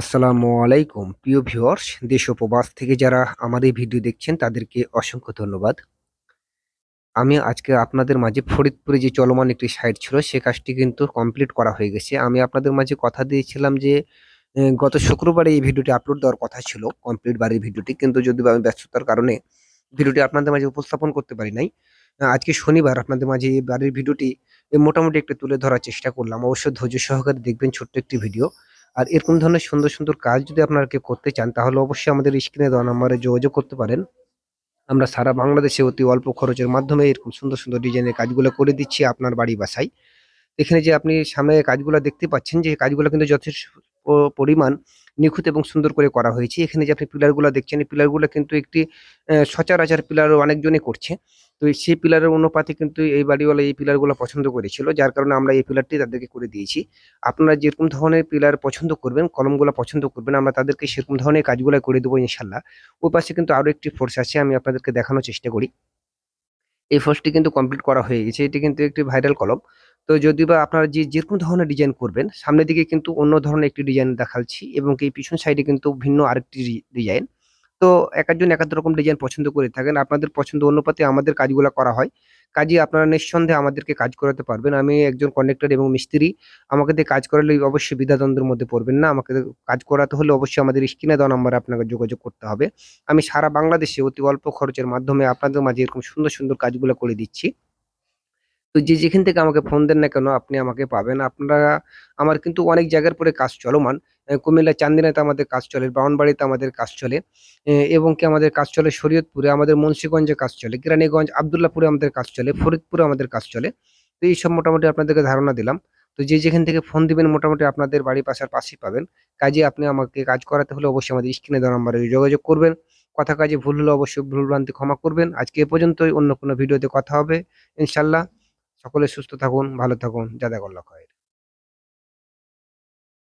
আসসালামু আলাইকুম। প্রিয় ভিউয়ার্স, দেশ ও প্রবাস থেকে যারা আমাদের ভিডিও দেখছেন, তাদেরকে অসংখ্য ধন্যবাদ। আমি আজকে আপনাদের মাঝে ফরিদপুরে যে চলমান একটি সাইট ছিল, সে কাজটি কিন্তু কমপ্লিট করা হয়ে গেছে। আমি আপনাদের মাঝে কথা দিয়েছিলাম যে গত শুক্রবারে এই ভিডিওটি আপলোড দেওয়ার কথা ছিল, কমপ্লিট বাড়ির ভিডিওটি, কিন্তু যদি আমি ব্যস্ততার কারণে ভিডিওটি আপনাদের মাঝে উপস্থাপন করতে পারি নাই আজকে শনিবার আপনাদের মাঝে এই বাড়ির ভিডিওটি মোটামুটি একটু তুলে ধরার চেষ্টা করলাম। অবশ্যই ধৈর্য সহকারে দেখবেন ছোট্ট একটি ভিডিও। আর এরকম ধরনের সুন্দর সুন্দর কাজ যদি আপনারা কেউ করতে চান, তাহলে অবশ্যই আমাদের স্ক্রিনে দেওয়া নাম্বারে যোগাযোগ করতে পারেন। আমরা সারা বাংলাদেশে অতি অল্প খরচের মাধ্যমে এরকম সুন্দর সুন্দর ডিজাইনের কাজগুলো করে দিচ্ছি আপনার বাড়ি বাসায়। এখানে যে আপনি সামনে কাজগুলো দেখতে পাচ্ছেন, যে কাজগুলো কিন্তু যথেষ্ট পরিমাণ নিখুঁত এবং সুন্দর করে করা হয়েছে। এখানে যে আপনি পিলারগুলো দেখছেন, এই পিলারগুলো কিন্তু একটি সচরাচর পিলার অনেকজনই করছে। তো সেই পিলারের অনুপাতে কিন্তু এই বাড়িওয়ালা এই পিলারগুলো পছন্দ করেছিল, যার কারণে আমরা এই পিলারটি তাদেরকে করে দিয়েছি। আপনারা যেরকম ধরনের পিলার পছন্দ করবেন, কলমগুলো পছন্দ করবেন, আমরা তাদেরকে সেরকম ধরনের কাজগুলো করে দেবো ইনশাল্লাহ ওই পাশে কিন্তু আরও একটি ফোর্স আছে, আমি আপনাদেরকে দেখানোর চেষ্টা করি। এই ফোর্সটি কিন্তু কমপ্লিট করা হয়ে গেছে। এটি কিন্তু একটি ভাইরাল কলম। তো যদি বা আপনারা যে যেরকম ধরনের ডিজাইন করবেন, সামনের দিকে কিন্তু অন্য ধরনের একটি ডিজাইন দেখাচ্ছি এবং এই পিছন সাইডে কিন্তু ভিন্ন আরেকটি ডিজাইন তো এক একজন এক রকম ডিজাইন পছন্দ করে থাকেন। আপনাদের পছন্দ অনুপাতে আমাদের কাজগুলো করা হয়। কাজে আপনারা নিঃসন্দেহে আমাদেরকে কাজ করাতে পারবেন। আমি একজন কন্ডাক্টর এবং মিস্ত্রি। আমাকে দিয়ে কাজ করালে অবশ্যই দ্বন্দ্বের মধ্যে পড়বেন না। আমাকে কাজ করাতে হলে অবশ্যই আমাদের স্ক্রিনে দেওয়া নম্বরে আপনাকে যোগাযোগ করতে হবে। আমি সারা বাংলাদেশে অতি অল্প খরচের মাধ্যমে আপনাদের মাঝে এরকম সুন্দর সুন্দর কাজগুলো করে দিচ্ছি। তো যে যেখান থেকে আমাকে ফোন দেন না কেন, আপনি আমাকে পাবেন। আপনারা, আমার কিন্তু অনেক জায়গার পরে কাজ চলমান। কুমিল্লা চান্দিনাতে আমাদের কাজ চলে ব্রাউনবাড়িতে আমাদের কাজ চলে এবং কি আমাদের কাজ চলে শরীয়তপুরে, আমাদের মুন্সীগঞ্জে কাজ চলে কেরানীগঞ্জ আবদুল্লাপুরে আমাদের কাজ চলে, ফরিদপুরে আমাদের কাজ চলে। তো এইসব মোটামুটি আপনাদেরকে ধারণা দিলাম। তো যে যেখান থেকে ফোন দিবেন, মোটামুটি আপনাদের বাড়ি পাশার পাশেই পাবেন। কাজে আপনি আমাকে কাজ করাতে হলে অবশ্যই আমাদের স্ক্রিনে দেওয়া নাম্বারে যোগাযোগ করবেন। কথা কাজে ভুল হলে অবশ্যই ভুলভ্রান্তি ক্ষমা করবেন। আজকে এ পর্যন্তই, অন্য কোনো ভিডিওতে কথা হবে। ইনশাল্লাহ। সকলে সুস্থ থাকুন ভালো থাকুন জাদাকাল্লাহ খায়ের